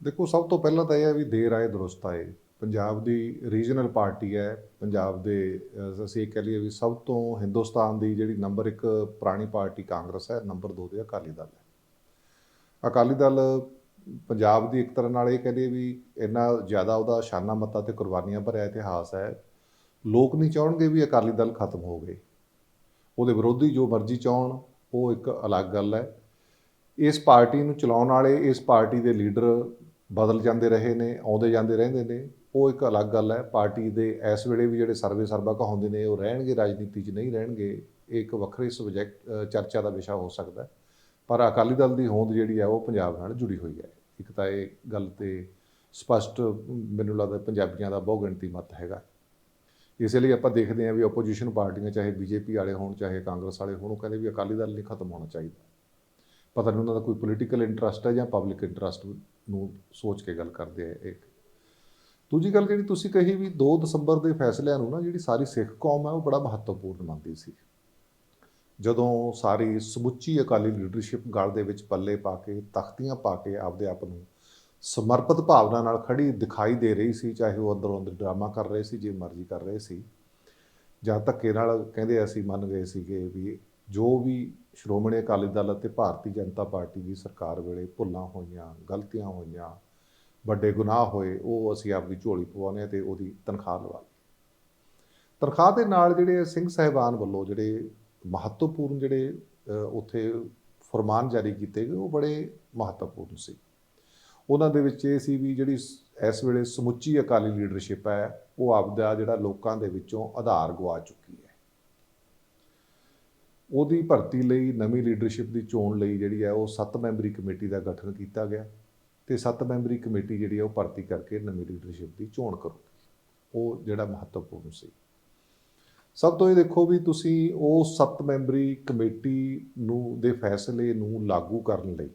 ਦੇਖੋ, ਸਭ ਤੋਂ ਪਹਿਲਾਂ ਤਾਂ ਇਹ ਹੈ ਵੀ ਦੇਰ ਆਏ ਦਰੁਸਤ ਆਏ ਪੰਜਾਬ ਦੀ ਰੀਜਨਲ ਪਾਰਟੀ ਹੈ, ਪੰਜਾਬ ਦੇ ਅਸੀਂ ਇਹ ਕਹਿ ਲਈਏ ਵੀ ਸਭ ਤੋਂ ਹਿੰਦੁਸਤਾਨ ਦੀ ਜਿਹੜੀ ਨੰਬਰ 1 ਪੁਰਾਣੀ ਪਾਰਟੀ ਕਾਂਗਰਸ ਹੈ ਨੰਬਰ 2 ਤੇ ਅਕਾਲੀ ਦਲ ਹੈ। ਅਕਾਲੀ ਦਲ ਪੰਜਾਬ ਦੀ ਇੱਕ ਤਰ੍ਹਾਂ ਨਾਲ ਇਹ ਕਹਿੰਦੇ ਵੀ ਇੰਨਾ ਜ਼ਿਆਦਾ ਉਹਦਾ ਸ਼ਾਨਾ ਮੱਤਾ ਤੇ ਕੁਰਬਾਨੀਆਂ ਭਰਿਆ ਇਤਿਹਾਸ ਹੈ। ਲੋਕ ਨਹੀਂ ਚਾਹਣਗੇ ਵੀ ਅਕਾਲੀ ਦਲ ਖਤਮ ਹੋ ਗਏ। ਉਹਦੇ ਵਿਰੋਧੀ ਜੋ ਮਰਜ਼ੀ ਚਾਹਣ, ਉਹ ਇੱਕ ਅਲੱਗ ਗੱਲ ਹੈ। ਇਸ ਪਾਰਟੀ ਨੂੰ ਚਲਾਉਣ ਵਾਲੇ, ਇਸ ਪਾਰਟੀ ਦੇ ਲੀਡਰ ਬਦਲ ਜਾਂਦੇ ਰਹੇ ਨੇ, ਆਉਂਦੇ ਜਾਂਦੇ ਰਹਿੰਦੇ ਨੇ। ਉਹ ਇੱਕ ਅਲੱਗ ਗੱਲ ਹੈ, ਪਾਰਟੀ ਦੇ ਇਸ ਵੇਲੇ ਵੀ ਜਿਹੜੇ ਸਰਵੇ ਸਰਬਾ ਕਹਾਉਂਦੇ ਨੇ, ਉਹ ਰਹਿਣਗੇ, ਰਾਜਨੀਤੀ 'ਚ ਨਹੀਂ ਰਹਿਣਗੇ, ਇਹ ਇੱਕ ਵੱਖਰੇ ਸਬਜੈਕਟ ਚਰਚਾ ਦਾ ਵਿਸ਼ਾ ਹੋ ਸਕਦਾ ਹੈ। ਪਰ ਅਕਾਲੀ ਦਲ ਦੀ ਹੋਂਦ ਜਿਹੜੀ ਹੈ, ਉਹ ਪੰਜਾਬ ਨਾਲ ਜੁੜੀ ਹੋਈ ਹੈ। ਇੱਕ ਤਾਂ ਇਹ ਗੱਲ ਤੇ ਸਪਸ਼ਟ ਮੈਨੂੰ ਲੱਗਦਾ ਪੰਜਾਬੀਆਂ ਦਾ ਬਹੁ ਗਿਣਤੀ ਮਤ ਹੈਗਾ। ਇਸੇ ਲਈ ਆਪਾਂ ਦੇਖਦੇ ਹਾਂ ਵੀ ਆਪੋਜੀਸ਼ਨ ਪਾਰਟੀਆਂ, ਚਾਹੇ ਬੀਜੇਪੀ ਵਾਲੇ ਹੋਣ, ਚਾਹੇ ਕਾਂਗਰਸ ਵਾਲੇ ਹੋਣ, ਉਹ ਕਹਿੰਦੇ ਵੀ ਅਕਾਲੀ ਦਲ ਨਹੀਂ ਖਤਮ ਹੋਣਾ ਚਾਹੀਦਾ। ਪਤਾ ਨਹੀਂ ਉਹਨਾਂ ਦਾ ਕੋਈ ਪੋਲੀਟੀਕਲ ਇੰਟਰਸਟ ਹੈ ਜਾਂ ਪਬਲਿਕ ਇੰਟਰਸਟ ਨੂੰ ਸੋਚ ਕੇ ਗੱਲ ਕਰਦੇ ਆ ਇੱਕ ਦੂਜੀ ਗੱਲ ਜਿਹੜੀ ਤੁਸੀਂ ਕਹੀ ਵੀ 2 ਦਸੰਬਰ ਦੇ ਫੈਸਲਿਆਂ ਨੂੰ ਨਾ ਜਿਹੜੀ ਸਾਰੀ ਸਿੱਖ ਕੌਮ ਹੈ ਉਹ ਬੜਾ ਮਹੱਤਵਪੂਰਨ ਮੰਨਦੀ ਸੀ। ਜਦੋਂ ਸਾਰੀ ਸਮੁੱਚੀ ਅਕਾਲੀ ਲੀਡਰਸ਼ਿਪ ਗਲ ਦੇ ਵਿੱਚ ਪੱਲੇ ਪਾ ਕੇ, ਤਖਤੀਆਂ ਪਾ ਕੇ ਆਪਦੇ ਆਪ ਨੂੰ ਸਮਰਪਿਤ ਭਾਵਨਾ ਨਾਲ ਖੜੀ ਦਿਖਾਈ ਦੇ ਰਹੀ ਸੀ, ਚਾਹੇ ਉਹ ਅੰਦਰੋਂ ਅੰਦਰ ਡਰਾਮਾ ਕਰ ਰਹੇ ਸੀ, ਜੇ ਮਰਜ਼ੀ ਕਰ ਰਹੇ ਸੀ, ਜਾਂ ਧੱਕੇ ਨਾਲ ਕਹਿੰਦੇ ਅਸੀਂ ਮੰਨ ਗਏ ਸੀਗੇ ਵੀ ਜੋ ਵੀ ਸ਼੍ਰੋਮਣੀ ਅਕਾਲੀ ਦਲ ਅਤੇ ਭਾਰਤੀ ਜਨਤਾ ਪਾਰਟੀ ਦੀ ਸਰਕਾਰ ਵੇਲੇ ਭੁੱਲਾਂ ਹੋਈਆਂ, ਗਲਤੀਆਂ ਹੋਈਆਂ, ਵੱਡੇ ਗੁਨਾਹ ਹੋਏ, ਉਹ ਅਸੀਂ ਆਪਦੀ ਝੋਲੀ ਪਵਾਉਂਦੇ ਹਾਂ ਤੇ ਉਹਦੀ ਤਨਖਾਹ ਲਵਾ ਤਨਖਾਹ ਦੇ ਨਾਲ ਜਿਹੜੇ ਸਿੰਘ ਸਾਹਿਬਾਨ ਵੱਲੋਂ ਜਿਹੜੇ ਮਹੱਤਵਪੂਰਨ ਜਿਹੜੇ ਉੱਥੇ ਫਰਮਾਨ ਜਾਰੀ ਕੀਤੇ ਗਏ, ਉਹ ਬੜੇ ਮਹੱਤਵਪੂਰਨ ਸੀ। ਉਹਨਾਂ ਦੇ ਵਿੱਚ ਇਹ ਸੀ ਵੀ ਜਿਹੜੀ ਇਸ ਵੇਲੇ ਸਮੁੱਚੀ ਅਕਾਲੀ ਲੀਡਰਸ਼ਿਪ ਹੈ, ਉਹ ਆਪਦਾ ਜਿਹੜਾ ਲੋਕਾਂ ਦੇ ਵਿੱਚੋਂ ਆਧਾਰ ਗਵਾ ਚੁੱਕੀ ਹੈ। ਉਹਦੀ ਭਰਤੀ ਲਈ, ਨਵੀਂ ਲੀਡਰਸ਼ਿਪ ਦੀ ਚੋਣ ਲਈ ਜਿਹੜੀ ਹੈ, ਉਹ 7 ਮੈਂਬਰੀ ਕਮੇਟੀ ਦਾ ਗਠਨ ਕੀਤਾ ਗਿਆ ਤੇ 7 ਮੈਂਬਰੀ ਕਮੇਟੀ ਜਿਹੜੀ ਹੈ, ਉਹ ਭਰਤੀ ਕਰਕੇ ਨਵੀਂ ਲੀਡਰਸ਼ਿਪ ਦੀ ਚੋਣ ਕਰੋ। ਉਹ ਜਿਹੜਾ ਮਹੱਤਵਪੂਰਨ ਸੀ। ਸਭ ਤੋਂ ਇਹ ਦੇਖੋ ਵੀ ਤੁਸੀਂ ਉਹ 7 ਮੈਂਬਰੀ ਕਮੇਟੀ ਨੂੰ, ਦੇ ਫੈਸਲੇ ਨੂੰ ਲਾਗੂ ਕਰਨ ਲਈ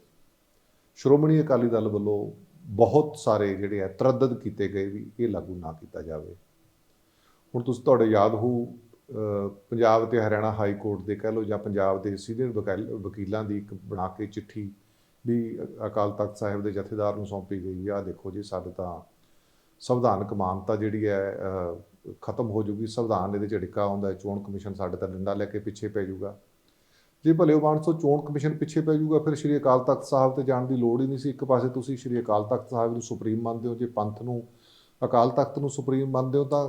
ਸ਼੍ਰੋਮਣੀ ਅਕਾਲੀ ਦਲ ਵੱਲੋਂ ਬਹੁਤ ਸਾਰੇ ਜਿਹੜੇ ਆ ਤਰੱਦਦ ਕੀਤੇ ਗਏ ਵੀ ਇਹ ਲਾਗੂ ਨਾ ਕੀਤਾ ਜਾਵੇ। ਹੁਣ ਤੁਸੀਂ, ਤੁਹਾਡੇ ਯਾਦ ਹੋ ਪੰਜਾਬ ਤੇ ਹਰਿਆਣਾ ਹਾਈ ਕੋਰਟ ਦੇ ਕਹਿ ਲਓ ਜਾਂ ਪੰਜਾਬ ਦੇ ਸੀਨੀਅਰ ਵਕੀਲਾਂ ਦੀ ਇੱਕ ਬਣਾ ਕੇ ਚਿੱਠੀ ਵੀ ਅਕਾਲ ਤਖਤ ਸਾਹਿਬ ਦੇ ਜਥੇਦਾਰ ਨੂੰ ਸੌਂਪੀ ਗਈ ਵੀ ਆਹ ਦੇਖੋ ਜੀ, ਸਾਡੇ ਤਾਂ ਸੰਵਿਧਾਨਕ ਮਾਨਤਾ ਜਿਹੜੀ ਹੈ ਖਤਮ ਹੋ ਜੂਗੀ। ਸੰਵਿਧਾਨ ਇਹਦੇ ਚ ਡਿੱਕਾ ਆਉਂਦਾ ਹੈ, ਚੋਣ ਕਮਿਸ਼ਨ ਸਾਡੇ ਤਾਂ ਡੰਡਾ ਲੈ ਕੇ ਪਿੱਛੇ ਪੈ ਜਾਊਗਾ ਜੇ ਭਲੇ ਮਾਨਸੋ ਚੋਣ ਕਮਿਸ਼ਨ ਪਿੱਛੇ ਪੈ ਜਾਊਗਾ ਫਿਰ ਸ਼੍ਰੀ ਅਕਾਲ ਤਖਤ ਸਾਹਿਬ ਤੇ ਜਾਣ ਦੀ ਲੋੜ ਹੀ ਨਹੀਂ ਸੀ। ਇੱਕ ਪਾਸੇ ਤੁਸੀਂ ਸ਼੍ਰੀ ਅਕਾਲ ਤਖਤ ਸਾਹਿਬ ਨੂੰ ਸੁਪਰੀਮ ਮੰਨਦੇ ਹੋ, ਜੇ ਪੰਥ ਨੂੰ ਅਕਾਲ ਤਖਤ ਨੂੰ ਸੁਪਰੀਮ ਮੰਨਦੇ ਹੋ ਤਾਂ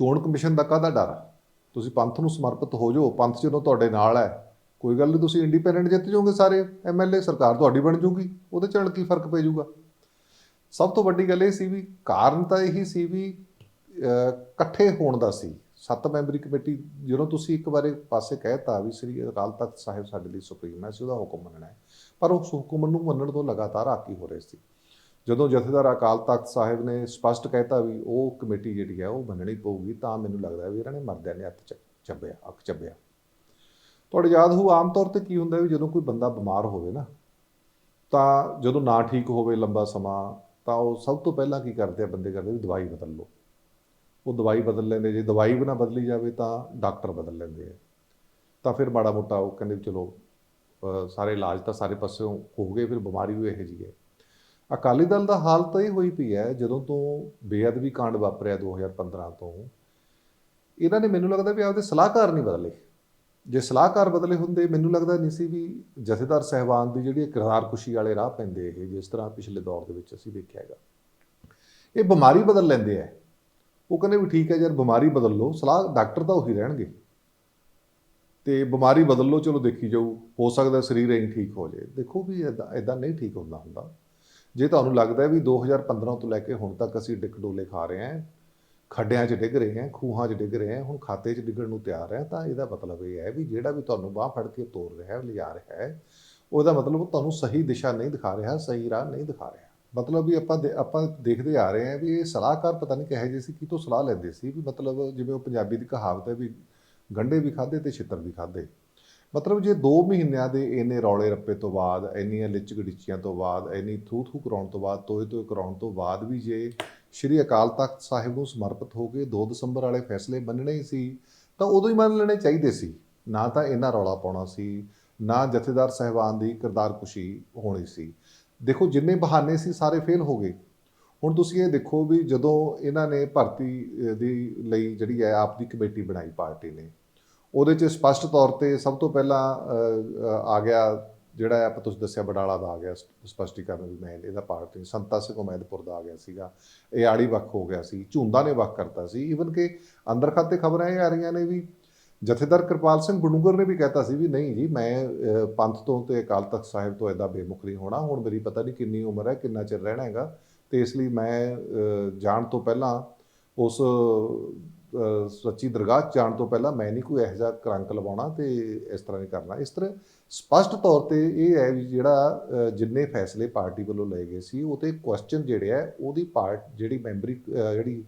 ਚੋਣ ਕਮਿਸ਼ਨ ਦਾ ਕਾਹਦਾ ਡਰ ਤੁਸੀਂ ਪੰਥ ਨੂੰ ਸਮਰਪਿਤ ਹੋ ਜਾਓ, ਪੰਥ ਜਦੋਂ ਤੁਹਾਡੇ ਨਾਲ ਹੈ, ਕੋਈ ਗੱਲ ਨਹੀਂ, ਤੁਸੀਂ ਇੰਡੀਪੈਂਡੈਂਟ ਜਿੱਤ ਜਾਓਗੇ ਸਾਰੇ ਐਮਐਲਏ ਸਰਕਾਰ ਤੁਹਾਡੀ ਬਣ ਜਾਊਗੀ, ਉਹਦੇ ਚ ਕੀ ਫ਼ਰਕ ਪੈ ਜਾਊਗਾ? ਸਭ ਤੋਂ ਵੱਡੀ ਗੱਲ ਇਹ ਸੀ ਵੀ ਕਾਰਨ ਤਾਂ ਇਹੀ ਸੀ ਵੀ ਇਕੱਠੇ ਹੋਣ ਦਾ ਸੀ। ਸੱਤ ਮੈਂਬਰੀ ਕਮੇਟੀ, ਜਦੋਂ ਤੁਸੀਂ ਇੱਕ ਵਾਰੇ ਪਾਸੇ ਕਹਿਤਾ ਵੀ ਸ੍ਰੀ ਅਕਾਲ ਤਖਤ ਸਾਹਿਬ ਸਾਡੇ ਲਈ ਸੁਪਰੀਮ ਹੈ ਸੀ ਉਹਦਾ ਹੁਕਮ ਮੰਨਣਾ ਹੈ। ਪਰ ਉਸ ਹੁਕਮ ਨੂੰ ਮੰਨਣ ਤੋਂ ਲਗਾਤਾਰ ਆਕੀ ਹੋ ਰਹੇ ਸੀ। ਜਦੋਂ ਜਥੇਦਾਰ ਅਕਾਲ ਤਖਤ ਸਾਹਿਬ ਨੇ ਸਪਸ਼ਟ ਕਹਿਤਾ ਵੀ ਉਹ ਕਮੇਟੀ ਜਿਹੜੀ ਹੈ ਉਹ ਮੰਨਣੀ ਪਊਗੀ, ਤਾਂ ਮੈਨੂੰ ਲੱਗਦਾ ਵੀ ਇਹਨਾਂ ਨੇ ਮਰਦਿਆਂ ਨੇ ਹੱਥ ਚ- ਚੱਬਿਆ, ਅੱਖ ਚੱਬਿਆ। ਤੁਹਾਡੇ ਯਾਦ ਹੋ ਆਮ ਤੌਰ ਤੇ ਕੀ ਹੁੰਦਾ ਵੀ ਜਦੋਂ ਕੋਈ ਬੰਦਾ ਬਿਮਾਰ ਹੋਵੇ ਨਾ, ਤਾਂ ਜਦੋਂ ਨਾ ਠੀਕ ਹੋਵੇ ਲੰਬਾ ਸਮਾਂ, ਤਾਂ ਉਹ ਸਭ ਤੋਂ ਪਹਿਲਾਂ ਕੀ ਕਰਦੇ ਆ, ਬੰਦੇ ਕਰਦੇ ਵੀ ਦਵਾਈ ਬਦਲ ਲਓ। ਉਹ ਦਵਾਈ ਬਦਲ ਲੈਂਦੇ, ਜੇ ਦਵਾਈ ਵੀ ਨਾ ਬਦਲੀ ਜਾਵੇ ਤਾਂ ਡਾਕਟਰ ਬਦਲ ਲੈਂਦੇ ਆ। ਤਾਂ ਫਿਰ ਮਾੜਾ ਮੋਟਾ ਉਹ ਕਹਿੰਦੇ ਵੀ ਚਲੋ ਸਾਰੇ ਇਲਾਜ ਤਾਂ ਸਾਰੇ ਪਾਸਿਓਂ ਹੋ ਗਏ, ਫਿਰ ਬਿਮਾਰੀ ਵੀ ਇਹੋ ਜਿਹੀ ਹੈ। ਅਕਾਲੀ ਦਲ ਦਾ ਹਾਲ ਤਾਂ ਇਹ ਹੋਈ ਪਈ ਹੈ, ਜਦੋਂ ਤੋਂ ਬੇਅਦਬੀ ਕਾਂਡ ਵਾਪਰਿਆ 2015 ਤੋਂ, ਇਹਨਾਂ ਨੇ ਮੈਨੂੰ ਲੱਗਦਾ ਵੀ ਆਪਦੇ ਸਲਾਹਕਾਰ ਨਹੀਂ ਬਦਲੇ। ਜੇ ਸਲਾਹਕਾਰ ਬਦਲੇ ਹੁੰਦੇ, ਮੈਨੂੰ ਲੱਗਦਾ ਨਹੀਂ ਸੀ ਵੀ ਜਥੇਦਾਰ ਸਹਿਬਾਨ ਦੀ ਜਿਹੜੀ ਕਿਰਦਾਰ ਕੁਸ਼ੀ ਵਾਲੇ ਰਾਹ ਪੈਂਦੇ ਇਹ, ਜਿਸ ਤਰ੍ਹਾਂ ਪਿਛਲੇ ਦੌਰ ਦੇ ਵਿੱਚ ਅਸੀਂ ਦੇਖਿਆ ਹੈਗਾ। ਇਹ ਬਿਮਾਰੀ ਬਦਲ ਲੈਂਦੇ ਆ। ਉਹ ਕਹਿੰਦੇ ਵੀ ਠੀਕ ਹੈ ਯਾਰ, ਬਿਮਾਰੀ ਬਦਲ ਲਓ, ਸਲਾਹ ਡਾਕਟਰ ਤਾਂ ਉਹੀ ਰਹਿਣਗੇ। ਤੇ ਬਿਮਾਰੀ ਬਦਲ ਲਓ, ਚਲੋ ਦੇਖੀ ਜਾਊ, ਹੋ ਸਕਦਾ ਸਰੀਰ ਐਂ ਠੀਕ ਹੋ ਜਾਏ। ਦੇਖੋ ਵੀ ਇਦਾਂ ਇਦਾਂ ਨਹੀਂ ਠੀਕ ਹੁੰਦਾ ਹੁੰਦਾ। ਜੇ ਤੁਹਾਨੂੰ ਲੱਗਦਾ ਹੈ ਵੀ 2015 ਤੋਂ ਲੈ ਕੇ ਹੁਣ ਤੱਕ ਅਸੀਂ ਡਿੱਕ ਡੋਲੇ ਖਾ ਰਹੇ ਹਾਂ, ਖੱਡਿਆਂ 'ਚ ਡਿੱਗ ਰਹੇ ਹਾਂ, ਖੂਹਾਂ 'ਚ ਡਿੱਗ ਰਹੇ ਹਾਂ, ਹੁਣ ਖਾਤੇ 'ਚ ਡਿੱਗਣ ਨੂੰ ਤਿਆਰ ਹੈ, ਤਾਂ ਇਹਦਾ ਮਤਲਬ ਇਹ ਹੈ ਵੀ ਜਿਹੜਾ ਵੀ ਤੁਹਾਨੂੰ ਬਾਹ ਫੜ ਕੇ ਤੋਰ ਰਿਹਾ ਹੈ ਲਿਜਾ ਰਿਹਾ ਹੈ, ਉਹਦਾ ਮਤਲਬ ਉਹ ਤੁਹਾਨੂੰ ਸਹੀ ਦਿਸ਼ਾ ਨਹੀਂ ਦਿਖਾ ਰਿਹਾ, ਸਹੀ ਰਾਹ ਨਹੀਂ ਦਿਖਾ ਰਿਹਾ। ਮਤਲਬ ਵੀ ਆਪਾਂ ਦੇ- ਆਪਾਂ ਦੇਖਦੇ ਆ ਰਹੇ ਹਾਂ ਵੀ ਇਹ ਸਲਾਹਕਾਰ ਪਤਾ ਨਹੀਂ ਕਿਹੋ ਜਿਹੇ ਸੀ ਕਿਤੋਂ ਸਲਾਹ ਲੈਂਦੇ ਸੀ, ਵੀ ਮਤਲਬ ਜਿਵੇਂ ਉਹ ਪੰਜਾਬੀ ਦੀ ਕਹਾਵਤ ਹੈ ਵੀ ਗੰਢੇ ਵੀ ਖਾਦੇ ਤੇ ਛਿੱਤਰ ਵੀ ਖਾਦੇ ਮਤਲਬ ਜੇ 2 ਮਹੀਨਿਆਂ ਦੇ ਇੰਨੇ ਰੌਲੇ ਰੱਪੇ ਤੋਂ ਬਾਅਦ, ਇੰਨੀਆਂ ਲਿਚ ਗੜੀਚੀਆਂ ਤੋਂ ਬਾਅਦ, ਇੰਨੀ ਥੂ ਥੂ ਕਰਾਉਣ ਤੋਂ ਬਾਅਦ, ਤੋਏ ਤੋਏ ਕਰਾਉਣ ਤੋਂ ਬਾਅਦ ਵੀ ਜੇ ਸ਼੍ਰੀ ਅਕਾਲ ਤਖਤ ਸਾਹਿਬ ਨੂੰ ਸਮਰਪਿਤ ਹੋ ਕੇ 2 ਦਸੰਬਰ ਵਾਲੇ ਫੈਸਲੇ ਮੰਨਣੇ ਹੀ ਸੀ, ਤਾਂ ਉਦੋਂ ਹੀ ਮੰਨ ਲੈਣੇ ਚਾਹੀਦੇ ਸੀ। ਨਾ ਤਾਂ ਇਹਨਾਂ ਰੌਲਾ ਪਾਉਣਾ ਸੀ, ਨਾ ਜਥੇਦਾਰ ਸਹਿਬਾਨ ਦੀ ਕਿਰਦਾਰਕੁਸ਼ੀ ਹੋਣੀ ਸੀ। ਦੇਖੋ, ਜਿੰਨੇ ਬਹਾਨੇ ਸੀ ਸਾਰੇ ਫੇਲ ਹੋ ਗਏ। ਹੁਣ ਤੁਸੀਂ ਇਹ ਦੇਖੋ ਵੀ ਜਦੋਂ ਇਹਨਾਂ ਨੇ ਭਰਤੀ ਦੀ ਲਈ ਜਿਹੜੀ ਹੈ, ਆਪ ਦੀ ਕਮੇਟੀ ਬਣਾਈ ਪਾਰਟੀ ਨੇ ਉਹਦੇ 'ਚ ਸਪਸ਼ਟ ਤੌਰ ਤੇ ਸਭ ਤੋਂ ਪਹਿਲਾਂ ਆ ਗਿਆ ਜਿਹੜਾ ਆਪਾਂ ਤੁਸੀਂ ਦੱਸਿਆ ਬਡਾਲਾ ਦਾ ਆ ਗਿਆ ਸਪ- ਸਪਸ਼ਟੀਕਰਨ ਵੀ ਮੈਂ ਇਹਦਾ ਪਾਰਟ ਨਹੀਂ ਸੰਤਾ ਸਿੰਘ ਉਮੈਦਪੁਰ ਦਾ ਆ ਗਿਆ ਸੀਗਾ। ਇਹ ਆੜੀ ਵੱਖ ਹੋ ਗਿਆ ਸੀ, ਝੁੰਦਾ ਨੇ ਵੱਖ ਕਰਤਾ ਸੀ। ਈਵਨ ਕਿ ਅੰਦਰ ਖਾਤੇ ਖਬਰਾਂ ਇਹ ਆ ਰਹੀਆਂ ਨੇ ਵੀ ਜਥੇਦਾਰ ਕਿਰਪਾਲ ਸਿੰਘ ਬਡੂੰਗਰ ਨੇ ਵੀ ਕਹਿਤਾ ਸੀ ਵੀ ਨਹੀਂ ਜੀ, ਮੈਂ ਪੰਥ ਤੋਂ ਤੇ ਅਕਾਲ ਤਖਤ ਸਾਹਿਬ ਤੋਂ ਐਦਾ ਬੇਮੁਖ ਨਹੀਂ ਹੋਣਾ। ਹੁਣ ਮੇਰੀ ਪਤਾ ਨਹੀਂ ਕਿੰਨੀ ਉਮਰ ਹੈ, ਕਿੰਨਾ ਚਿਰ ਰਹਿਣਾ ਹੈਗਾ। ਤੇ ਇਸ ਲਈ ਮੈਂ ਜਾਣ ਤੋਂ ਪਹਿਲਾਂ ਉਸ ਸੱਚੀ ਦਰਗਾਹ 'ਚ ਜਾਣ ਤੋਂ ਪਹਿਲਾਂ ਮੈਂ ਨਹੀਂ ਕੋਈ ਇਹੋ ਜਿਹਾ ਕਰੰਕ ਲਵਾਉਣਾ ਤੇ ਇਸ ਤਰ੍ਹਾਂ ਨਹੀਂ ਕਰਨਾ। ਇਸ ਤਰ੍ਹਾਂ ਸਪਸ਼ਟ ਤੌਰ ਤੇ ਇਹ ਹੈ ਵੀ ਜਿਹੜਾ ਜਿੰਨੇ ਫੈਸਲੇ ਪਾਰਟੀ ਵੱਲੋਂ ਲਏ ਗਏ ਸੀ ਉਹ ਤੇ ਕੁਐਸਚਨ ਜਿਹੜੇ ਹੈ ਉਹਦੀ ਪਾਰਟ ਜਿਹੜੀ ਮੈਂਬਰੀ ਜਿਹੜੀ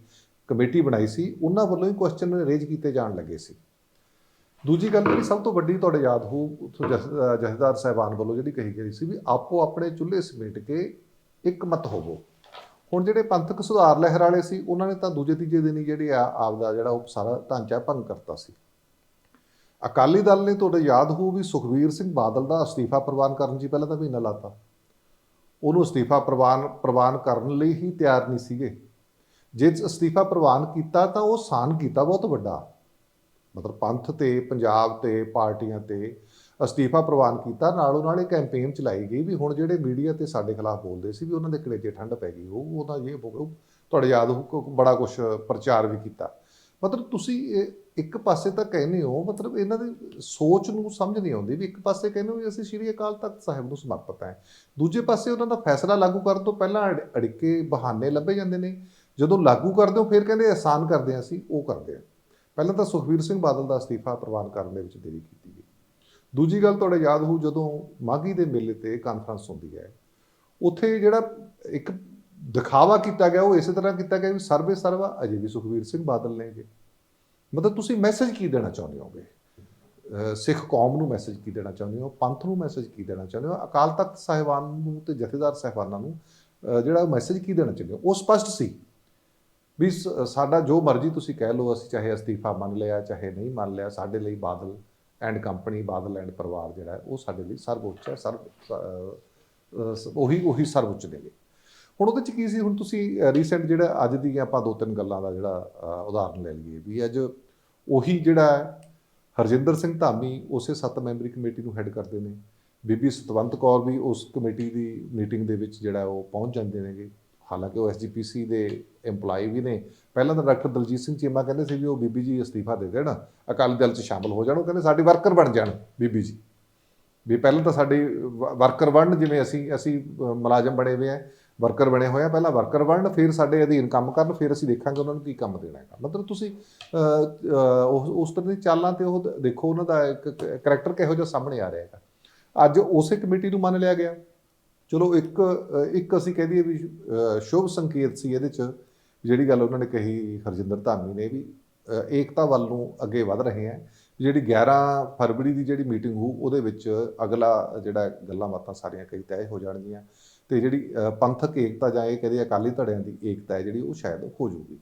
ਕਮੇਟੀ ਬਣਾਈ ਸੀ ਉਹਨਾਂ ਵੱਲੋਂ ਹੀ ਕੁਐਸਚਨ ਰੇਜ ਕੀਤੇ ਜਾਣ ਲੱਗੇ ਸੀ। ਦੂਜੀ ਗੱਲ ਜਿਹੜੀ ਸਭ ਤੋਂ ਵੱਡੀ ਤੁਹਾਡੇ ਯਾਦ ਹੋ ਉੱਥੋਂ ਜਥ- ਅਹ, ਜਥੇਦਾਰ ਸਾਹਿਬਾਨ ਵੱਲੋਂ ਜਿਹੜੀ ਕਹੀ ਗਈ ਸੀ ਵੀ ਆਪੋ ਆਪਣੇ ਚੁੱਲ੍ਹੇ ਸਮੇਟ ਕੇ ਇੱਕ ਮਤ ਹੋਵੋ। ਹੁਣ ਜਿਹੜੇ ਪੰਥਕ ਸੁਧਾਰ ਲਹਿਰ ਵਾਲੇ ਸੀ, ਉਹਨਾਂ ਨੇ ਤਾਂ ਦੂਜੇ ਤੀਜੇ ਦਿਨ ਹੀ ਜਿਹੜੇ ਆ ਆਪਦਾ ਜਿਹੜਾ ਉਹ ਸਾਰਾ ਢਾਂਚਾ ਭੰਗ ਕਰਤਾ ਸੀ। ਅਕਾਲੀ ਦਲ ਨੇ ਤੁਹਾਡੇ ਯਾਦ ਹੋਊ ਵੀ ਸੁਖਵੀਰ ਸਿੰਘ ਬਾਦਲ ਦਾ ਅਸਤੀਫਾ ਪ੍ਰਵਾਨ ਕਰਨ ਜੀ ਪਹਿਲਾਂ ਤਾਂ ਮਹੀਨਾ ਲਾਤਾ। ਉਹਨੂੰ ਅਸਤੀਫਾ ਪ੍ਰਵਾਨ ਪ੍ਰਵਾਨ ਕਰਨ ਲਈ ਹੀ ਤਿਆਰ ਨਹੀਂ ਸੀਗੇ। ਜੇ ਅਸਤੀਫਾ ਪ੍ਰਵਾਨ ਕੀਤਾ ਤਾਂ ਉਹ ਸਾਨ ਕੀਤਾ ਬਹੁਤ ਵੱਡਾ। ਮਤਲਬ ਪੰਥ ਤੇ, ਪੰਜਾਬ ਤੇ, ਪਾਰਟੀਆਂ ਤੇ ਅਸਤੀਫਾ ਪ੍ਰਵਾਨ ਕੀਤਾ। ਨਾਲੋਂ ਨਾਲ ਇਹ ਕੈਂਪੇਨ ਚਲਾਈ ਗਈ ਵੀ ਹੁਣ ਜਿਹੜੇ ਮੀਡੀਆ ਤੇ ਸਾਡੇ ਖਿਲਾਫ ਬੋਲਦੇ ਸੀ ਵੀ ਉਹਨਾਂ ਦੇ ਕਲੇਜੇ ਠੰਡ ਪੈ ਗਈ, ਉਹ ਉਹਦਾ ਇਹ ਹੋ ਤੁਹਾਡੇ ਯਾਦ ਹੋ ਬੜਾ ਕੁਝ ਪ੍ਰਚਾਰ ਵੀ ਕੀਤਾ। ਮਤਲਬ ਤੁਸੀਂ ਇਹ ਇੱਕ ਪਾਸੇ ਤਾਂ ਕਹਿੰਦੇ ਹੋ, ਮਤਲਬ ਇਹਨਾਂ ਦੀ ਸੋਚ ਨੂੰ ਸਮਝ ਨਹੀਂ ਆਉਂਦੀ ਵੀ ਇੱਕ ਪਾਸੇ ਕਹਿੰਦੇ ਹੋ ਵੀ ਅਸੀਂ ਸ਼੍ਰੀ ਅਕਾਲ ਤਖਤ ਸਾਹਿਬ ਨੂੰ ਸਮਰਪਿਤ ਹੈ। ਦੂਜੇ ਪਾਸੇ ਉਹਨਾਂ ਦਾ ਫੈਸਲਾ ਲਾਗੂ ਕਰਨ ਤੋਂ ਪਹਿਲਾਂ ਅੜ- ਅੜਿੱਕੇ ਬਹਾਨੇ ਲੱਭੇ ਜਾਂਦੇ ਨੇ। ਜਦੋਂ ਲਾਗੂ ਕਰਦੇ ਹੋ, ਫਿਰ ਕਹਿੰਦੇ ਆਸਾਨ ਕਰਦੇ ਹਾਂ ਅਸੀਂ, ਉਹ ਕਰਦੇ ਆ ਪਹਿਲਾਂ ਤਾਂ ਸੁਖਵੀਰ ਸਿੰਘ ਬਾਦਲ ਦਾ ਅਸਤੀਫਾ ਪ੍ਰਵਾਨ ਕਰਨ ਦੇ ਵਿੱਚ ਦੇਰੀ ਕੀਤੀ। ਦੂਜੀ ਗੱਲ ਤੁਹਾਡੇ ਯਾਦ ਹੋਊ, ਜਦੋਂ ਮਾਘੀ ਦੇ ਮੇਲੇ ਤੇ ਕਾਨਫਰੰਸ ਹੁੰਦੀ ਹੈ, ਉੱਥੇ ਜਿਹੜਾ ਇੱਕ ਦਿਖਾਵਾ ਕੀਤਾ ਗਿਆ, ਉਹ ਇਸੇ ਤਰ੍ਹਾਂ ਕੀਤਾ ਗਿਆ ਵੀ ਸਰਵੇ ਸਰਵਾ, ਅਜੇ ਵੀ ਸੁਖਵੀਰ ਸਿੰਘ ਬਾਦਲ ਨੇਗੇ ਮਤਲਬ ਤੁਸੀਂ ਮੈਸੇਜ ਕੀ ਦੇਣਾ ਚਾਹੁੰਦੇ ਹੋਗੇ? ਅਹ ਸਿੱਖ ਕੌਮ ਨੂੰ ਮੈਸੇਜ ਕੀ ਦੇਣਾ ਚਾਹੁੰਦੇ ਹੋ? ਪੰਥ ਨੂੰ ਮੈਸੇਜ ਕੀ ਦੇਣਾ ਚਾਹੁੰਦੇ ਹੋ? ਅਕਾਲ ਤਖਤ ਸਾਹਿਬਾਨ ਨੂੰ ਤੇ ਜਥੇਦਾਰ ਸਾਹਿਬਾਨਾਂ ਨੂੰ ਜਿਹੜਾ ਮੈਸੇਜ ਕੀ ਦੇਣਾ ਚਾਹੁੰਦੇ ਹੋ? ਉਹ ਸਪਸ਼ਟ ਸੀ ਵੀ ਸ- ਸਾਡਾ ਜੋ ਮਰਜ਼ੀ ਤੁਸੀਂ ਕਹਿ ਲਓ, ਅਸੀਂ ਚਾਹੇ ਅਸਤੀਫਾ ਮੰਨ ਲਿਆ, ਚਾਹੇ ਨਹੀਂ ਮੰਨ ਲਿਆ, ਸਾਡੇ ਲਈ Badal and company Badal and ਪਰਿਵਾਰ ਜਿਹੜਾ ਉਹ ਸਾਡੇ ਲਈ ਸਰਵਉੱਚ ਹੈ, ਸਰਵ ਉਹੀ ਉਹੀ ਸਰਵਉੱਚ ਨੇਗੇ ਹੁਣ ਉਹਦੇ ਚ ਕੀ ਸੀ? ਹੁਣ ਤੁਸੀਂ ਰੀਸੈਂਟ ਜਿਹੜਾ ਅੱਜ ਦੀ ਆਪਾਂ ਦੋ ਤਿੰਨ ਗੱਲਾਂ ਦਾ ਜਿਹੜਾ ਉਦਾਹਰਨ ਲੈ ਲਈਏ ਵੀ ਅੱਜ ਉਹੀ ਜਿਹੜਾ ਹਰਜਿੰਦਰ ਸਿੰਘ ਧਾਮੀ ਉਸੇ ਸੱਤ ਮੈਂਬਰੀ ਕਮੇਟੀ ਨੂੰ ਹੈੱਡ ਕਰਦੇ ਨੇ। ਬੀਬੀ ਸਤਵੰਤ ਕੌਰ ਵੀ ਉਸ ਕਮੇਟੀ ਦੀ ਮੀਟਿੰਗ ਦੇ ਵਿੱਚ ਜਿਹੜਾ ਉਹ ਪਹੁੰਚ ਜਾਂਦੇ ਨੇਗੇ। ਹਾਲਾਂਕਿ ਉਹ ਐਸਜੀਪੀਸੀ ਦੇ EMPLOYE ਵੀ ਨੇ। ਪਹਿਲਾਂ ਤਾਂ ਡਾਕਟਰ ਦਲਜੀਤ ਸਿੰਘ ਚੀਮਾ ਕਹਿੰਦੇ ਸੀ ਵੀ ਉਹ ਬੀਬੀ ਜੀ ਅਸਤੀਫਾ ਦੇ ਦੇਣ ਅਕਾਲੀ ਦਲ 'ਚ ਸ਼ਾਮਲ ਹੋ ਜਾਣ। ਉਹ ਕਹਿੰਦੇ ਸਾਡੇ ਵਰਕਰ ਬਣ ਜਾਣ ਬੀਬੀ ਜੀ। ਵੀ ਪਹਿਲਾਂ ਤਾਂ ਸਾਡੇ ਵਰਕਰ ਬਣਨ ਜਿਵੇਂ ਅਸੀਂ ਅਸੀਂ ਮੁਲਾਜ਼ਮ ਬਣੇ ਹੋਏ ਆ ਵਰਕਰ ਬਣੇ ਹੋਏ ਆ ਪਹਿਲਾਂ ਵਰਕਰ ਬਣਨ ਫਿਰ ਸਾਡੇ ਅਧੀਨ ਕੰਮ ਕਰਨ ਫਿਰ ਅਸੀਂ ਦੇਖਾਂਗੇ ਉਹਨਾਂ ਨੂੰ ਕੀ ਕੰਮ ਦੇਣਾ ਹੈਗਾ। ਮਤਲਬ ਤੁਸੀਂ ਅ, ਉਸ ਤਰ੍ਹਾਂ ਦੀ ਚਾਲਾਂ ਤੇ ਉਹ ਦੇਖੋ ਉਹਨਾਂ ਦਾ ਇੱਕ ਕਰੈਕਟਰ ਕਿਹੋ ਜਿਹਾ ਸਾਹਮਣੇ ਆ ਰਿਹਾ ਹੈਗਾ। ਅੱਜ ਉਸੇ ਕਮੇਟੀ ਨੂੰ ਮੰਨ ਲਿਆ ਗਿਆ। ਚਲੋ ਇੱਕ ਇੱਕ ਅਸੀਂ ਕਹਿ ਦਈਏ ਵੀ ਸ਼ੁਭ ਸੰਕੇਤ ਸੀ ਇਹਦੇ ਚ, ਜਿਹੜੀ ਗੱਲ ਉਹਨਾਂ ਨੇ ਕਹੀ ਹਰਜਿੰਦਰ ਧਾਮੀ ਨੇ ਵੀ ਏਕਤਾ ਵੱਲ ਨੂੰ ਅੱਗੇ ਵਧ ਰਹੇ ਆ। ਜਿਹੜੀ 11 ਫਰਵਰੀ ਦੀ ਜਿਹੜੀ ਮੀਟਿੰਗ ਹੋਊ, ਉਹਦੇ ਵਿੱਚ ਅਗਲਾ ਜਿਹੜਾ ਗੱਲਾਂ ਬਾਤਾਂ ਸਾਰੀਆਂ ਕਈ ਤੈਅ ਹੋ ਜਾਣਗੀਆਂ। ਤੇ ਜਿਹੜੀ ਪੰਥਕ ਏਕਤਾ ਜਾਂ ਇਹ ਕਹਦੇ ਅਕਾਲੀ ਧੜਿਆਂ ਦੀ ਏਕਤਾ ਹੈ, ਜਿਹੜੀ ਉਹ ਸ਼ਾਇਦ ਹੋ ਜਾਊਗੀ।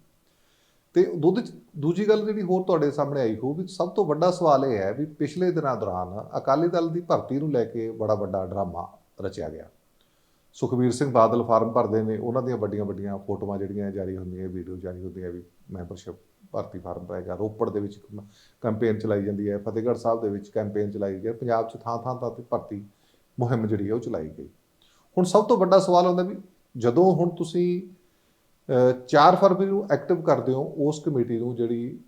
ਤੇ ਦੁੱਧ ਚ, ਦੂਜੀ ਗੱਲ ਜਿਹੜੀ ਹੋਰ ਤੁਹਾਡੇ ਸਾਹਮਣੇ ਆਈ ਹੋ ਵੀ ਸਭ ਤੋਂ ਵੱਡਾ ਸਵਾਲ ਇਹ ਹੈ ਵੀ ਪਿਛਲੇ ਦਿਨਾਂ ਦੌਰਾਨ ਅਕਾਲੀ ਦਲ ਦੀ ਭਰਤੀ ਨੂੰ ਲੈ ਕੇ ਬੜਾ ਵੱਡਾ ਡਰਾਮਾ ਰਚਿਆ ਗਿਆ। ਸੁਖਬੀਰ ਸਿੰਘ ਬਾਦਲ ਫਾਰਮ ਭਰਦੇ ਨੇ ਉਹਨਾਂ ਦੀਆਂ ਵੱਡੀਆਂ ਵੱਡੀਆਂ ਫੋਟੋਆਂ ਜਿਹੜੀਆਂ ਜਾਰੀ ਹੁੰਦੀਆਂ ਵੀਡੀਓ ਜਾਰੀ ਹੁੰਦੀਆਂ ਵੀ ਮੈਂਬਰਸ਼ਿਪ ਭਰਤੀ ਫਾਰਮ ਪਾਏਗਾ ਰੋਪੜ ਦੇ ਵਿੱਚ ਕੈਂਪੇਨ ਚਲਾਈ ਜਾਂਦੀ ਹੈ ਫਤਿਹਗੜ੍ਹ ਸਾਹਿਬ ਦੇ ਵਿੱਚ ਕੈਂਪੇਨ ਚਲਾਈ ਗਈ ਹੈ ਪੰਜਾਬ 'ਚ ਥਾਂ ਥਾਂ ਤੇ ਭਰਤੀ ਮੁਹਿੰਮ ਜਿਹੜੀ ਹੈ ਉਹ ਚਲਾਈ ਗਈ। ਹੁਣ ਸਭ ਤੋਂ ਵੱਡਾ ਸਵਾਲ ਹੁੰਦਾ ਵੀ ਜਦੋਂ ਹੁਣ ਤੁਸੀਂ ਅ, 4 ਫਰਵਰੀ ਨੂੰ ਐਕਟਿਵ ਕਰਦੇ ਹੋ ਉਸ ਕਮੇਟੀ ਨੂੰ ਜਿਹੜੀ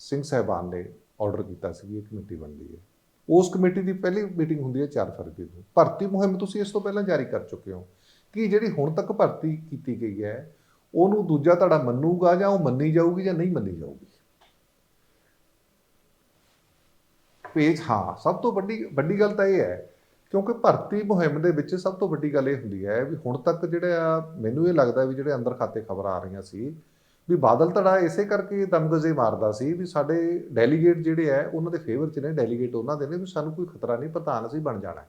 ਸਿੰਘ ਸਾਹਿਬਾਨ ਨੇ ਆਰਡਰ ਕੀਤਾ ਸੀ ਇਹ ਕਮੇਟੀ ਬਣਦੀ ਹੈ। ਉਸ ਕਮੇਟੀ ਦੀ ਪਹਿਲੀ ਮੀਟਿੰਗ ਹੁੰਦੀ ਹੈ 4 ਫਰਵਰੀ ਨੂੰ। ਭਰਤੀ ਮੁਹਿੰਮ ਤੁਸੀਂ ਇਸ ਤੋਂ ਪਹਿਲਾਂ ਜਾਰੀ ਕਰ ਚੁੱਕੇ ਹੋ ਕਿ ਜਿਹੜੀ ਹੁਣ ਤੱਕ ਭਰਤੀ ਕੀਤੀ ਗਈ ਹੈ, ਉਹਨੂੰ ਦੂਜਾ ਧੜਾ ਮੰਨੂਗਾ ਜਾਂ ਉਹ ਮੰਨੀ ਜਾਊਗੀ ਜਾਂ ਨਹੀਂ ਮੰਨੀ ਜਾਊਗੀ? ਪੇਜ ਹਾਂ, ਸਭ ਤੋਂ ਵੱਡੀ ਵੱਡੀ ਗੱਲ ਤਾਂ ਇਹ ਹੈ, ਕਿਉਂਕਿ ਭਰਤੀ ਮੁਹਿੰਮ ਦੇ ਵਿੱਚ ਸਭ ਤੋਂ ਵੱਡੀ ਗੱਲ ਇਹ ਹੁੰਦੀ ਹੈ ਵੀ ਹੁਣ ਤੱਕ ਜਿਹੜਾ ਮੈਨੂੰ ਇਹ ਲੱਗਦਾ ਵੀ ਜਿਹੜੇ ਅੰਦਰ ਖਾਤੇ ਖਬਰਾਂ ਆ ਰਹੀਆਂ ਸੀ ਵੀ ਬਾਦਲ ਧੜਾ ਇਸੇ ਕਰਕੇ ਦਮਗਜ਼ੇ ਮਾਰਦਾ ਸੀ ਵੀ ਸਾਡੇ ਡੈਲੀਗੇਟ ਜਿਹੜੇ ਆ ਉਹਨਾਂ ਦੇ ਫੇਵਰ 'ਚ ਨੇ ਡੈਲੀਗੇਟ ਉਹਨਾਂ ਦੇ ਨੇ ਵੀ ਸਾਨੂੰ ਕੋਈ ਖਤਰਾ ਨਹੀਂ, ਪ੍ਰਧਾਨ ਅਸੀਂ ਬਣ ਜਾਣਾ ਹੈ।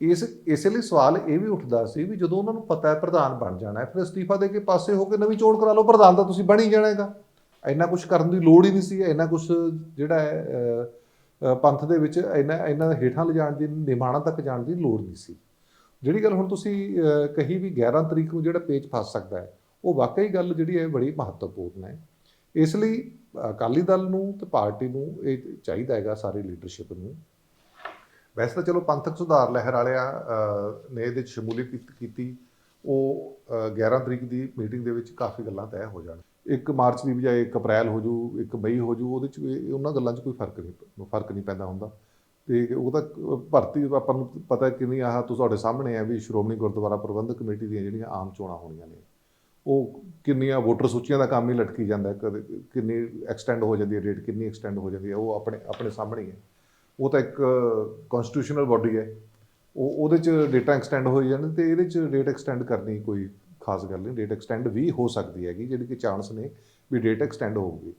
ਇਸ, ਇਸੇ ਲਈ ਸਵਾਲ ਇਹ ਵੀ ਉੱਠਦਾ ਸੀ ਵੀ ਜਦੋਂ ਉਹਨਾਂ ਨੂੰ ਪਤਾ ਹੈ ਪ੍ਰਧਾਨ ਬਣ ਜਾਣਾ ਹੈ ਫਿਰ ਅਸਤੀਫਾ ਦੇ ਕੇ ਪਾਸੇ ਹੋ ਕੇ ਨਵੀਂ ਚੋਣ ਕਰਾ ਲਓ, ਪ੍ਰਧਾਨ ਤਾਂ ਤੁਸੀਂ ਬਣ ਹੀ ਜਾਣਾ ਹੈਗਾ ਇੰਨਾ ਕੁਝ ਕਰਨ ਦੀ ਲੋੜ ਹੀ ਨਹੀਂ ਸੀ, ਇੰਨਾ ਕੁਝ ਜਿਹੜਾ ਹੈ ਪੰਥ ਦੇ ਵਿੱਚ ਇੰਨਾ ਇੰਨਾ ਹੇਠਾਂ ਲਿਜਾਣ ਦੀ, ਨਿਮਾਣਾ ਤੱਕ ਜਾਣ ਦੀ ਲੋੜ ਨਹੀਂ ਸੀ ਜਿਹੜੀ ਗੱਲ ਹੁਣ ਤੁਸੀਂ ਕਹੀ ਵੀ 11 ਤਰੀਕ ਨੂੰ ਜਿਹੜਾ ਪੇਜ ਫਸ ਸਕਦਾ ਹੈ ਉਹ ਵਾਕਈ ਗੱਲ ਜਿਹੜੀ ਹੈ ਬੜੀ ਮਹੱਤਵਪੂਰਨ ਹੈ। ਇਸ ਲਈ ਅਕਾਲੀ ਦਲ ਨੂੰ ਤੇ ਪਾਰਟੀ ਨੂੰ ਇਹ ਚਾਹੀਦਾ ਹੈਗਾ ਸਾਰੀ ਲੀਡਰਸ਼ਿਪ ਨੂੰ। ਵੈਸੇ ਤਾਂ ਚਲੋ ਪੰਥਕ ਸੁਧਾਰ ਲਹਿਰ ਵਾਲਿਆਂ ਨੇ ਇਹਦੇ 'ਚ ਸ਼ਮੂਲੀਅਤ ਕੀਤੀ ਉਹ ਅਹ, 11 ਤਰੀਕ ਦੀ ਮੀਟਿੰਗ ਦੇ ਵਿੱਚ ਕਾਫੀ ਗੱਲਾਂ ਤੈਅ ਹੋ ਜਾਣ। ਇੱਕ ਮਾਰਚ ਦੀ ਬਜਾਏ 1 ਅਪ੍ਰੈਲ ਹੋ ਜੂ 1 ਮਈ ਹੋ ਜੂ ਉਹਦੇ 'ਚ ਇਹ- ਉਹਨਾਂ ਗੱਲਾਂ 'ਚ ਕੋਈ ਫ਼ਰਕ ਨਹੀਂ ਫ਼ਰਕ ਨਹੀਂ ਪੈਂਦਾ ਹੁੰਦਾ। ਤੇ ਉਹ ਤਾਂ ਭਰਤੀ ਆਪਾਂ ਨੂੰ ਪਤਾ ਕਿ ਨਹੀਂ ਆਹ ਤੁ- ਤੁਹਾਡੇ ਸਾਹਮਣੇ ਹੈ ਵੀ ਸ਼੍ਰੋਮਣੀ ਗੁਰਦੁਆਰਾ ਪ੍ਰਬੰਧਕ ਕਮੇਟੀ ਦੀਆਂ ਜਿਹੜੀਆਂ ਆਮ ਚੋਣਾਂ ਹੋਣੀਆਂ ਨੇ। ਉਹ ਕਿੰਨੀਆਂ ਵੋਟਰ ਸੂਚੀਆਂ ਦਾ ਕੰਮ ਹੀ ਲਟਕੀ ਜਾਂਦਾ ਕਦੇ ਕਿੰਨੀ ਐਕਸਟੈਂਡ ਹੋ ਜਾਂਦੀ ਹੈ ਡੇਟ ਕਿੰਨੀ ਐਕਸਟੈਂਡ ਹੋ ਜਾਂਦੀ ਹੈ, ਉਹ ਆਪਣੇ ਆਪਣੇ ਸਾਹਮਣੇ ਹੈ ਉਹ ਤਾਂ ਇੱਕ ਕਨਸਟੀਟਿਊਸ਼ਨਲ ਬਾਡੀ ਹੈ। ਉਹ, ਉਹਦੇ ਚ ਡੇਟਾ ਐਕਸਟੈਂਡ ਹੋ ਜਾਂਦੇ ਤੇ ਇਹਦੇ ਚ ਡੇਟ ਐਕਸਟੈਂਡ ਕਰਨੀ ਕੋਈ ਖਾਸ ਗੱਲ ਨਹੀਂ। ਡੇਟ ਐਕਸਟੈਂਡ ਵੀ ਹੋ ਸਕਦੀ ਹੈਗੀ, ਜਿਹੜੀ ਕਿ ਚਾਂਸ ਨੇ ਵੀ ਡੇਟ ਐਕਸਟੈਂਡ ਹੋਊਗੀ।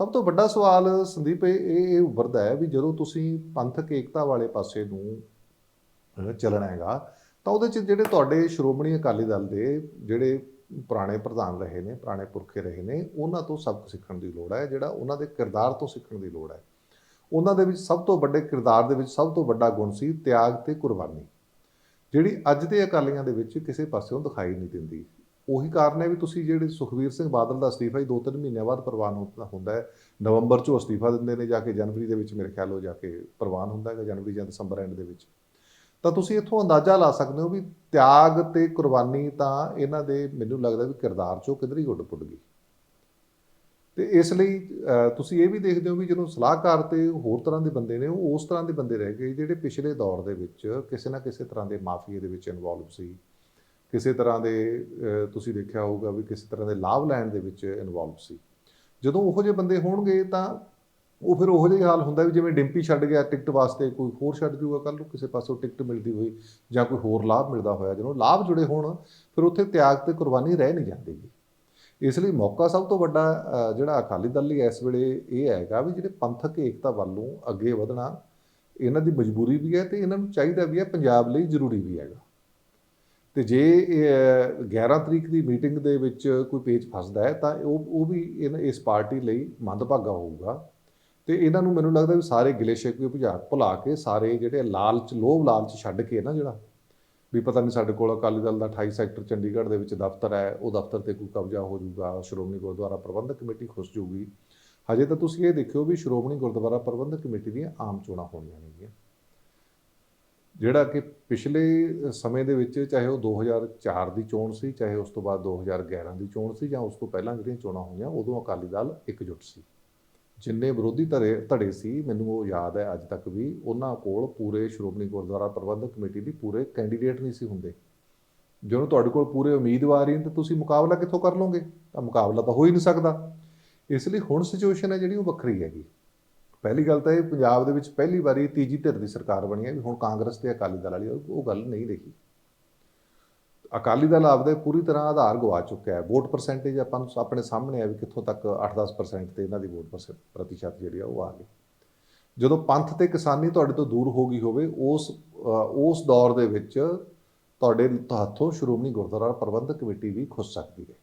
ਸਭ ਤੋਂ ਵੱਡਾ ਸਵਾਲ ਸੰਦੀਪ, ਇਹ ਇਹ ਉੱਭਰਦਾ ਹੈ ਵੀ ਜਦੋਂ ਤੁਸੀਂ ਪੰਥਕ ਏਕਤਾ ਵਾਲੇ ਪਾਸੇ ਨੂੰ ਚੱਲਣਾ ਹੈਗਾ, ਤਾਂ ਉਹਦੇ ਚ ਜਿਹੜੇ ਤੁਹਾਡੇ ਸ਼੍ਰੋਮਣੀ ਅਕਾਲੀ ਦਲ ਦੇ ਜਿਹੜੇ ਪੁਰਾਣੇ ਪ੍ਰਧਾਨ ਰਹੇ ਨੇ, ਪੁਰਾਣੇ ਪੁਰਖੇ ਰਹੇ ਨੇ, ਉਹਨਾਂ ਤੋਂ ਸਬਕ ਸਿੱਖਣ ਦੀ ਲੋੜ ਹੈ, ਜਿਹੜਾ ਉਹਨਾਂ ਦੇ ਕਿਰਦਾਰ ਤੋਂ ਸਿੱਖਣ ਦੀ ਲੋੜ ਹੈ। ਉਹਨਾਂ ਦੇ ਵਿੱਚ ਸਭ ਤੋਂ ਵੱਡੇ ਕਿਰਦਾਰ ਦੇ ਵਿੱਚ ਸਭ ਤੋਂ ਵੱਡਾ ਗੁਣ ਸੀ ਤਿਆਗ ਤੇ ਕੁਰਬਾਨੀ। ਜਿਹੜੀ ਅੱਜ ਦੇ ਅਕਾਲੀਆਂ ਦੇ ਵਿੱਚ ਕਿਸੇ ਪਾਸਿਓਂ ਦਿਖਾਈ ਨਹੀਂ ਦਿੰਦੀ। ਉਹੀ ਕਾਰਨ ਹੈ ਵੀ ਤੁਸੀਂ ਜਿਹੜੇ ਸੁਖਵੀਰ ਸਿੰਘ ਬਾਦਲ ਦਾ ਅਸਤੀਫਾ ਹੀ ਦੋ ਤਿੰਨ ਮਹੀਨਿਆਂ ਬਾਅਦ ਪ੍ਰਵਾਨ ਹੁੰਦਾ- ਹੈ, ਨਵੰਬਰ 'ਚ ਅਸਤੀਫਾ ਦਿੰਦੇ ਨੇ, ਜਾ ਕੇ ਜਨਵਰੀ ਦੇ ਵਿੱਚ ਮੇਰੇ ਖਿਆਲ ਹੋ ਜਾ ਕੇ ਪ੍ਰਵਾਨ ਹੁੰਦਾ ਹੈਗਾ, ਜਨਵਰੀ ਜਾਂ ਦਸੰਬਰ ਐਂਡ ਦੇ ਵਿੱਚ। ਤਾਂ ਤੁਸੀਂ ਇੱਥੋਂ ਅੰਦਾਜ਼ਾ ਲਾ ਸਕਦੇ ਹੋ ਵੀ ਤਿਆਗ ਤੇ ਕੁਰਬਾਨੀ ਤਾਂ ਇਹਨਾਂ ਦੇ ਮੈਨੂੰ ਲੱਗਦਾ ਵੀ ਕਿਰਦਾਰ 'ਚੋਂ ਕਿਧਰ ਹੀ ਉੱਡ ਪੁੱਟ ਗਈ। ਤੇ ਇਸ ਲਈ ਤੁਸੀਂ ਇਹ ਵੀ ਦੇਖਦੇ ਹੋ ਵੀ ਜਦੋਂ ਸਲਾਹਕਾਰ ਤੇ ਹੋਰ ਤਰ੍ਹਾਂ ਦੇ ਬੰਦੇ ਨੇ, ਉਹ ਉਸ ਤਰ੍ਹਾਂ ਦੇ ਬੰਦੇ ਰਹਿ ਗਏ ਜਿਹੜੇ ਪਿਛਲੇ ਦੌਰ ਦੇ ਵਿੱਚ ਕਿਸੇ ਨਾ ਕਿਸੇ ਤਰ੍ਹਾਂ ਦੇ ਮਾਫੀਏ ਦੇ ਵਿੱਚ ਇਨਵੋਲਵ ਸੀ। ਕਿਸੇ ਤਰ੍ਹਾਂ ਦੇ ਤੁਸੀਂ ਦੇਖਿਆ ਹੋਊਗਾ ਵੀ ਕਿਸੇ ਤਰ੍ਹਾਂ ਦੇ ਲਾਭ ਲੈਣ ਦੇ ਵਿੱਚ ਇਨਵੋਲਵ ਸੀ। ਜਦੋਂ ਉਹੋ ਜਿਹੇ ਬੰਦੇ ਹੋਣਗੇ ਤਾਂ ਉਹ ਫਿਰ ਉਹੋ ਜਿਹਾ ਹਾਲ ਹੁੰਦਾ ਵੀ ਜਿਵੇਂ ਡਿੰਪੀ ਛੱਡ ਗਿਆ ਟਿਕਟ ਵਾਸਤੇ ਕੋਈ ਹੋਰ ਛੱਡ ਜੂਗਾ ਕੱਲ ਨੂੰ ਕਿਸੇ ਪਾਸੋਂ ਟਿਕਟ ਮਿਲਦੀ ਹੋਈ ਜਾਂ ਕੋਈ ਹੋਰ ਲਾਭ ਮਿਲਦਾ ਹੋਇਆ ਜਦੋਂ ਲਾਭ ਜੁੜੇ ਹੋਣ ਫਿਰ ਉੱਥੇ ਤਿਆਗ ਤੇ ਕੁਰਬਾਨੀ ਰਹਿ ਨਹੀਂ ਜਾਂਦੀ ਗੀ। ਇਸ ਲਈ ਮੌਕਾ ਸਭ ਤੋਂ ਵੱਡਾ ਜਿਹੜਾ ਅਕਾਲੀ ਦਲ ਲਈ ਇਸ ਵੇਲੇ ਇਹ ਹੈਗਾ ਵੀ ਜਿਹੜੇ ਪੰਥਕ ਏਕਤਾ ਵੱਲੋਂ ਅੱਗੇ ਵਧਣਾ ਇਹਨਾਂ ਦੀ ਮਜਬੂਰੀ ਵੀ ਹੈ ਤੇ ਇਹਨਾਂ ਨੂੰ ਚਾਹੀਦਾ ਵੀ ਹੈ ਪੰਜਾਬ ਲਈ ਜ਼ਰੂਰੀ ਵੀ ਹੈਗਾ ਤੇ ਜੇ ਇਹ, 11 ਤਰੀਕ ਦੀ ਮੀਟਿੰਗ ਦੇ ਵਿੱਚ ਕੋਈ ਪੇਜ ਫਸਦਾ ਹੈ ਤਾਂ ਉਹ ਉਹ ਵੀ ਇਹਨਾਂ- ਇਸ ਪਾਰਟੀ ਲਈ ਮੰਦਭਾਗਾ ਹੋਊਗਾ ਤੇ ਇਹਨਾਂ ਨੂੰ ਮੈਨੂੰ ਲੱਗਦਾ ਵੀ ਸਾਰੇ ਗਿਲੇ ਸ਼ਿਕਵੇ ਭੁਜਾ ਭੁਲਾ ਕੇ ਸਾਰੇ ਜਿਹੜੇ ਲਾਲਚ, ਲੋਭ ਲਾਲਚ ਛੱਡ ਕੇ ਨਾ ਜਿਹੜਾ, ਵੀ ਪਤਾ ਨਹੀਂ ਸਾਡੇ ਕੋਲ ਅਕਾਲੀ ਦਲ ਦਾ 28 ਸੈਕਟਰ ਚੰਡੀਗੜ੍ਹ ਦੇ ਵਿੱਚ ਦਫ਼ਤਰ ਹੈ, ਉਹ ਦਫ਼ਤਰ ਤੇ ਕੋਈ ਕਬਜ਼ਾ ਹੋ ਜਾਊਗਾ, ਸ਼੍ਰੋਮਣੀ ਗੁਰਦੁਆਰਾ ਪ੍ਰਬੰਧਕ ਕਮੇਟੀ ਖੁੱਸ ਜਾਊਗੀ। ਹਜੇ ਤਾਂ ਤੁਸੀਂ ਇਹ ਦੇਖਿਓ ਵੀ ਸ਼੍ਰੋਮਣੀ ਗੁਰਦੁਆਰਾ ਪ੍ਰਬੰਧਕ ਕਮੇਟੀ ਦੀਆਂ ਆਮ ਚੋਣਾਂ ਹੋਣੀਆਂ ਨੇਗੀਆਂ। ਜਿਹੜਾ ਕਿ ਪਿਛਲੇ ਸਮੇਂ ਦੇ ਵਿੱਚ ਚਾਹੇ ਉਹ 2004 ਦੀ ਚੋਣ ਸੀ, ਚਾਹੇ ਉਸ ਤੋਂ ਬਾਅਦ 2011 ਦੀ ਚੋਣ ਸੀ ਜਾਂ ਉਸ ਤੋਂ ਪਹਿਲਾਂ ਜਿਹੜੀਆਂ ਚੋਣਾਂ ਹੋਈਆਂ, ਉਦੋਂ ਅਕਾਲੀ ਦਲ ਇਕਜੁੱਟ ਸੀ। ਜਿੰਨੇ ਵਿਰੋਧੀ ਧੜੇ ਧੜੇ ਸੀ, ਮੈਨੂੰ ਉਹ ਯਾਦ ਹੈ ਅੱਜ ਤੱਕ ਵੀ, ਉਹਨਾਂ ਕੋਲ ਪੂਰੇ ਸ਼੍ਰੋਮਣੀ ਗੁਰਦੁਆਰਾ ਪ੍ਰਬੰਧਕ ਕਮੇਟੀ ਦੀ ਪੂਰੇ ਕੈਂਡੀਡੇਟ ਨਹੀਂ ਸੀ ਹੁੰਦੇ। ਜਦੋਂ ਤੁਹਾਡੇ ਕੋਲ ਪੂਰੇ ਉਮੀਦਵਾਰ ਹੀ ਤਾਂ ਤੁਸੀਂ ਮੁਕਾਬਲਾ ਕਿੱਥੋਂ ਕਰ ਲਓਗੇ? ਤਾਂ ਮੁਕਾਬਲਾ ਤਾਂ ਹੋ ਹੀ ਨਹੀਂ ਸਕਦਾ। ਇਸ ਲਈ ਹੁਣ ਸਿਚੁਏਸ਼ਨ ਹੈ ਜਿਹੜੀ ਉਹ ਵੱਖਰੀ ਹੈਗੀ। ਪਹਿਲੀ ਗੱਲ ਤਾਂ ਇਹ, ਪੰਜਾਬ ਦੇ ਵਿੱਚ ਪਹਿਲੀ ਵਾਰੀ ਤੀਜੀ ਧਿਰ ਦੀ ਸਰਕਾਰ ਬਣੀ ਹੈ ਵੀ ਹੁਣ ਕਾਂਗਰਸ ਤੇ ਅਕਾਲੀ ਦਲ ਵਾਲੀ, ਉਹ ਉਹ ਗੱਲ ਨਹੀਂ ਰਹੀ ਅਕਾਲੀ ਦਲ ਆਪਦੇ ਪੂਰੀ ਤਰ੍ਹਾਂ ਆਧਾਰ ਗਵਾ ਚੁੱਕਿਆ ਹੈ। ਵੋਟ ਪਰਸੈਂਟੇਜ ਆਪਾਂ ਨੂੰ ਆਪਣੇ ਸਾਹਮਣੇ ਆ ਵੀ ਕਿੱਥੋਂ ਤੱਕ 8-10% ਤੇ ਇਹਨਾਂ ਦੀ ਵੋਟ ਪਰਸੈਂ- ਪ੍ਰਤੀਸ਼ਤ ਜਿਹੜੀ ਆ ਉਹ ਆ ਗਈ। ਜਦੋਂ ਪੰਥ ਤੇ ਕਿਸਾਨੀ ਤੁਹਾਡੇ ਤੋਂ ਦੂਰ ਹੋ ਗਈ ਹੋਵੇ, ਉਸ ਉਸ ਦੌਰ ਦੇ ਵਿੱਚ ਤੁਹਾਡੇ ਹੱਥੋਂ ਸ਼੍ਰੋਮਣੀ ਗੁਰਦੁਆਰਾ ਪ੍ਰਬੰਧਕ ਕਮੇਟੀ ਵੀ ਖੁੱਸ ਸਕਦੀ ਹੈ।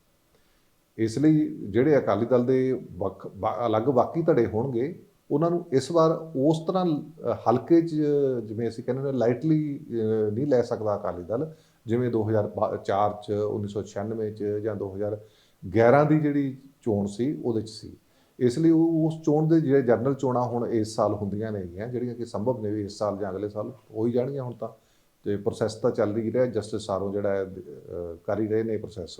ਇਸ ਲਈ ਜਿਹੜੇ ਅਕਾਲੀ ਦਲ ਦੇ ਵੱਖ ਬਾ- ਅਲੱਗ ਬਾਕੀ ਧੜੇ ਹੋਣਗੇ, ਉਹਨਾਂ ਨੂੰ ਇਸ ਵਾਰ ਉਸ ਤਰ੍ਹਾਂ ਹਲਕੇ 'ਚ ਜਿਵੇਂ ਅਸੀਂ ਕਹਿੰਦੇ ਨੇ ਲਾਈਟਲੀ ਨਹੀਂ ਲੈ ਸਕਦਾ ਅਕਾਲੀ ਦਲ ਜਿਵੇਂ 2004 ਚ 1996 ਚ ਜਾਂ 2011 ਦੀ ਜਿਹੜੀ ਚੋਣ ਸੀ, ਉਹਦੇ ਚ ਸੀ। ਇਸ ਲਈ ਉਹ, ਉਸ ਚੋਣ ਦੇ ਜਿਹੜੇ ਜਨਰਲ ਚੋਣਾਂ ਹੁਣ ਇਸ ਸਾਲ ਹੁੰਦੀਆਂ ਨੇਗੀਆਂ, ਜਿਹੜੀਆਂ ਕਿ ਸੰਭਵ ਨੇ ਵੀ ਇਸ ਸਾਲ ਜਾਂ ਅਗਲੇ ਸਾਲ ਹੋ ਹੀ ਜਾਣਗੀਆਂ ਹੁਣ ਤਾਂ। ਤੇ ਪ੍ਰੋਸੈਸ ਤਾਂ ਚੱਲ ਹੀ ਰਿਹਾ ਜਸਟਿਸ ਸਾਰੋਂ ਜਿਹੜਾ ਹੈ ਕਰ ਹੀ ਰਹੇ ਨੇ ਪ੍ਰੋਸੈਸ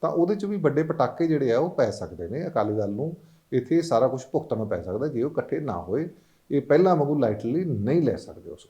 ਤਾਂ ਉਹਦੇ ਚ ਵੀ ਵੱਡੇ ਪਟਾਕੇ ਜਿਹੜੇ ਆ, ਉਹ ਪੈ ਸਕਦੇ ਨੇ ਅਕਾਲੀ ਦਲ ਨੂੰ। ਇੱਥੇ ਸਾਰਾ ਕੁਝ ਭੁਗਤਣਾ ਪੈ ਸਕਦਾ, ਜੇ ਉਹ ਇਕੱਠੇ ਨਾ ਹੋਏ, ਇਹ ਪਹਿਲਾਂ ਵਾਂਗੂ ਲਾਈਟਲੀ ਨਹੀਂ ਲੈ ਸਕਦੇ ਉਸ